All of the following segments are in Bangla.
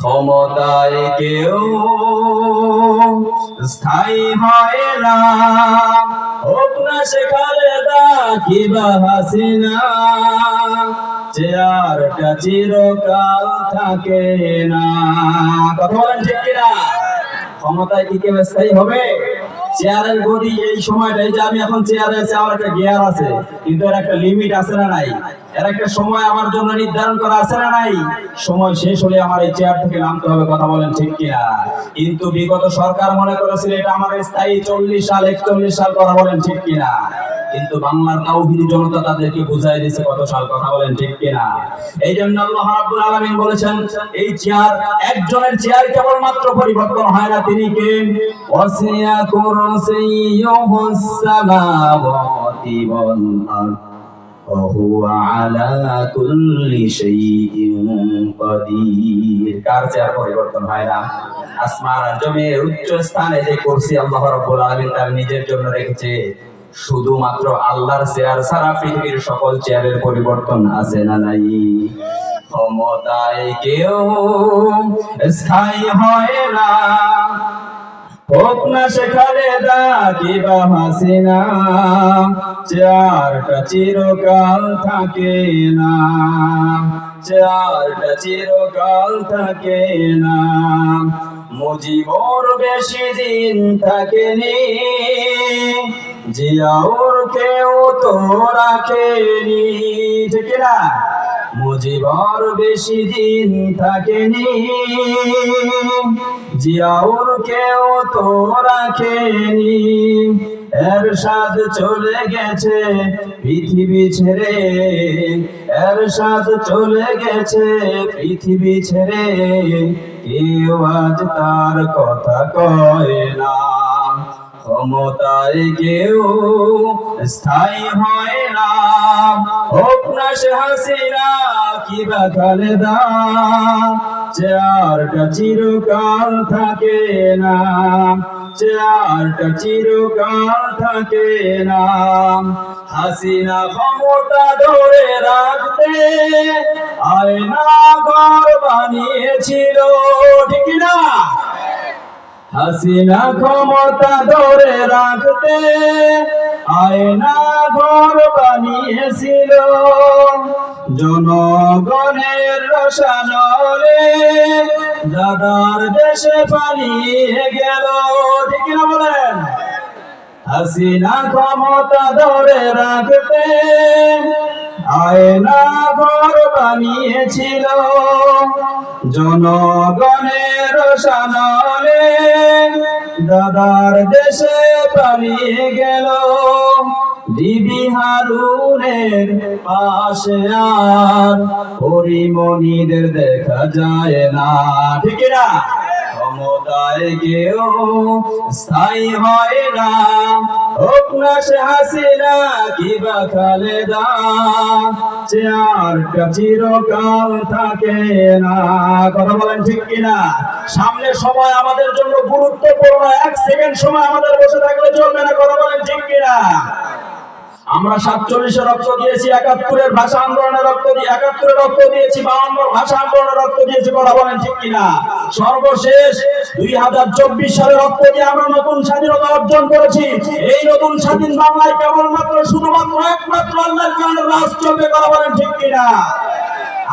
ক্ষমতায় কেউ স্থায়ী হয় না। হোক না সে খালেদা কিবা হাসিনা চেয়ারটা চিরকাল থাকে না। কথা বলেন ঠিক কিনা? ক্ষমতায় কি কেউ স্থায়ী হবে? চেয়ারের গতি এই সময়টা এই যে আমি এখন চেয়ারে আছি, আমার একটা গিয়ার আছে, কিন্তু একটা লিমিট আছে না নাই? এর একটা সময় আমার জন্য নির্ধারণ করা আছে না নাই? সময় শেষ হলে আমার এই চেয়ার থেকে নামতে হবে, কথা বলেন ঠিক কিনা? কিন্তু বিগত সরকার মনে করেছিল এটা আমার স্থায়ী চল্লিশ সাল, একচল্লিশ সাল, কথা বলেন ঠিক কিনা? কিন্তু বাংলার জনতা তাদেরকে বুঝাই কত সাল, কথা বলেন ঠিক কিনা? এই জন্য আল্লাহ রাব্বুল আলামিন বলেছেন, এই চেয়ার একজনের চেয়ার কেবলমাত্র পরিবর্তন হয় না, তিনি কে? ওয়াসিয়া কুরসিয়ুহুস সামাওয়াতি ওয়াল আরদ। وهو على كل شيء قدير কার চেয়ার পরিবর্তন হয় না আসমান আর জমির উচ্চ স্থানে যে কুরসি আল্লাহ রাব্বুল আলামিন তার নিজের জন্য রেখেছে শুধুমাত্র আল্লাহর চেয়ার ছাড়া পৃথিবীর সকল চেয়ারের পরিবর্তন আছে না নাই ক্ষমতায় কেউ স্থায়ী হয় না হোক না সেখানে দা কিবা হাসিনা চেয়ারটা চিরকাল থাকে না। চেয়ারটা চিরকাল থাকে না। মুজিবর বেশি দিন থাকেনি। জিয়াউর কেউ তো রাখেনি। ঠিক না? মুজিবর বেশি দিন থাকেনি। জিয়াউর কেউ তো রাখেনি। এর সাদ চলে গেছে পৃথিবী ছেড়ে। এর সাদ চলে গেছে পৃথিবী ছেড়ে। কেউ আজ তার কথা কয় না। ক্ষমতায় কেউ স্থায়ী হয় না। হোক হাসিনা কিবা খালেদা, চেয়ারটা চিরকাল থাকে না। চেয়ারটা চিরকাল থাকে না। হাসিনা ক্ষমতা ধরে রাখতে আয়না ঘর বানিয়েছিল, ঠিক না? হাসিনা ক্ষমতা ধরে রাখতে আয়না ঘর বানিয়েছিল। জনগণের রসানলে দাদার দেশে পালিয়ে গেল। ঠিক না বলেন? হাসিনা ক্ষমতা ধরে রাখতে আয়না ঘর বানিয়েছিল। জনগণের সানলে দাদার দেশে পালিয়ে গেল। দিবি হারুনের পাশে আর হরিমণিদের দেখা যায় না। ঠিক না? ক্ষমতায় স্থায়ী হয় না। হাসিনা কিবা চেয়ারটা চিরকাল থাকে না। কথা বলেন ঠিক কিনা সামনের সময় আমাদের জন্য গুরুত্বপূর্ণ। এক সেকেন্ড সময় আমাদের বসে থাকলে চলবে না। কথা বলেন ঠিক কিনা আমরা সাতচল্লিশে রক্ত দিয়েছি, একাত্তরের ভাষা আন্দোলনে রক্ত দিয়ে, একাত্তরে রক্ত দিয়েছি, বাউন্ন ভাষা আন্দোলনে রক্ত দিয়েছি কথা বলেন ঠিক কিনা? সর্বশেষ দুই হাজার চব্বিশ সালে রক্ত দিয়ে আমরা নতুন স্বাধীনতা অর্জন করেছি। এই নতুন স্বাধীন বাংলায় কেবলমাত্র শুধুমাত্র একমাত্র আল্লাহর কারণে রাজ চলবে কথা বলেন ঠিক কিনা?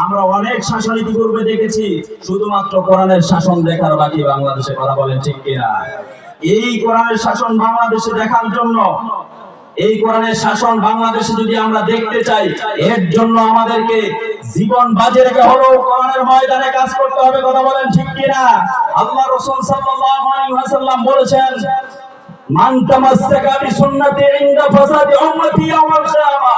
আমরা অনেক শাসন ইতিপূর্বে দেখেছি, শুধুমাত্র কোরআনের শাসন দেখার বাকি বাংলাদেশে কথা বলেন ঠিক কিনা? এই কোরআনের শাসন বাংলাদেশে দেখার জন্য এই কোরআনের শাসন বাংলাদেশে যদি আমরা দেখতে চাই, এর জন্য আমাদেরকে জীবন বাজে রেখে হলেও কোরআনের ময়দানে কাজ করতে হবে, কথা বলেন ঠিক কিনা? আল্লাহ রসুল সাল্লাল্লাহু আলাইহি বলেছেন, মান তামাসসাকা বিসুন্নতি ইনদা ফাসাদি উম্মতি ইয়াওমাল কিয়ামা।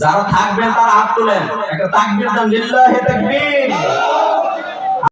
যারা থাকবেন তারা হাত তোলেন একটা তাকবির দেন লিল্লাহি তাকবীর।